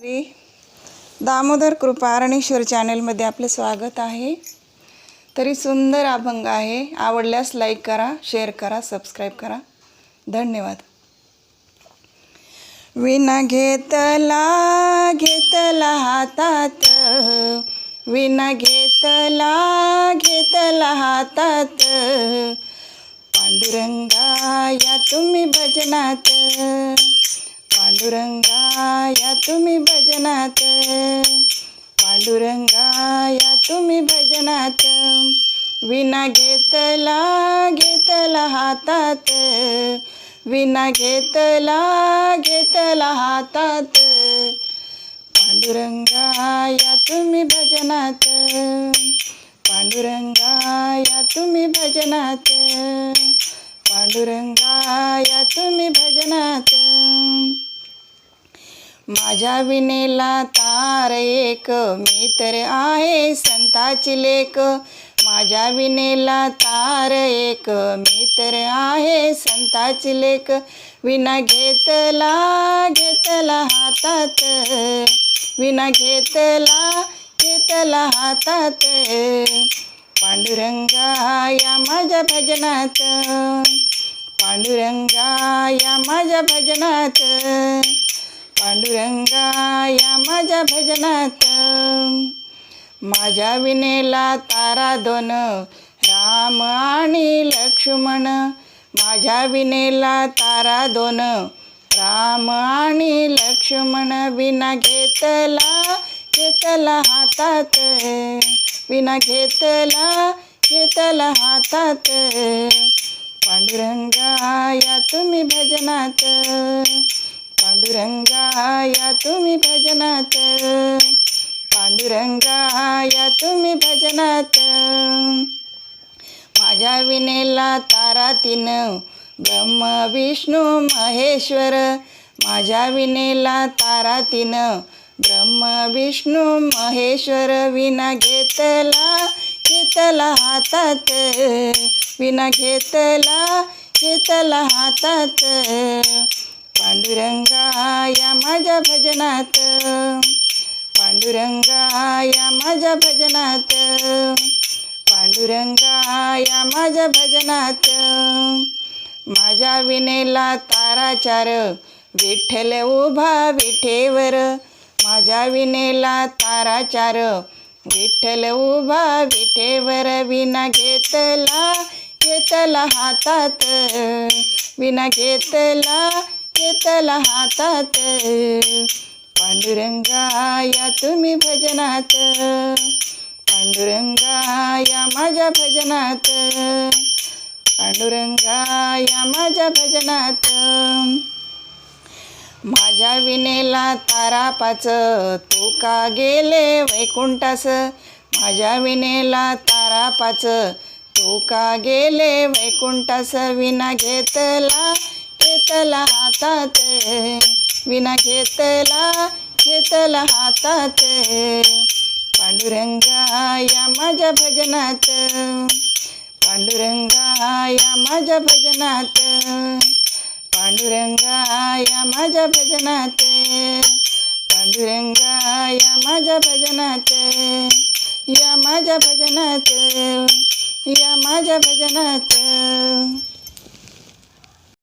श्री दामोदर कृपा अरणेश्वर चॅनलमध्ये आपलं स्वागत आहे. तरी सुंदर अभंग आहे. आवडल्यास लाईक करा शेअर करा सबस्क्राईब करा. धन्यवाद. विना घेतला घेतला हातात. विना घेतला घेतला हातात. पांडुरंगा या तुम्ही भजनात. पांडुरंगा या तुम्ही भजनात. पांडुरंगा या तुम्ही भजनात. विना घेतला घेतला हातात. विना घेतला घेतला हातात. पांडुरंगा या तुम्ही भजनात. पांडुरंगा या तुम्ही भजनात. पांडुरंगा या तुम्ही भजनात. माझ्या विनेला तार एक मी तर आहे संताची लेक. माझ्या विनेला तार एक मी तर आहे संताची लेक. विना घेतला घेतला हातात. विना घेतला घेतला हातात. पांडुरंगा या माझ्या भजनात. पांडुरंगा या माझ्या भजनात. या माझ्या भजनात. माझ्या विनेला तारा दोन राम आणि लक्ष्मण. माझ्या विनेला तारा दोन राम आणि लक्ष्मण. विना घेतला घेतला हातात. विना घेतला घेतला हातात. पांडुरंगा या तुम्ही भजनात. पांडुरंगा या तुम्ही भजनात. पांडुरंगा या तुम्ही भजनात. माझ्या विनेला तारा तीन. ब्रह्म विष्णू महेश्वर. माझ्या विनेला तारा तीन. ब्रह्म विष्णू महेश्वर. विना घेतला घेतला हातात. विना घेतला घेतला हातात. पांडुरंगा या माझ्या भजनात. पांडुरंगा या माझ्या भजनात. पांडुरंगा या माझ्या भजनात. माझ्या विनेला ताराचार विठ्ठल उभा विठेवर. माझ्या विनेला ताराचार विठ्ठल उभा विठेवर. विना घेतला घेतला हातात. विना घेतला घेतला हातात. पांडुरंगा या तुम्ही भजनात. पांडुरंगा या माझ्या भजनात. पांडुरंगा या माझ्या भजनात. माझ्या विनेला तारापाच तू का गेले वैकुंठास? माझ्या विनेला तारापाच तू का गेले वैकुंठास? विना घेतला घेतला हातात. विना घेतला घेतला हातात. पांडुरंगा या माझ्या भजनात. पांडुरंगा या माझ्या भजनात. पांडुरंगा या माझ्या भजनात. पांडुरंगा या माझ्या भजनात. या माझ्या भजनात. या माझ्या भजनात.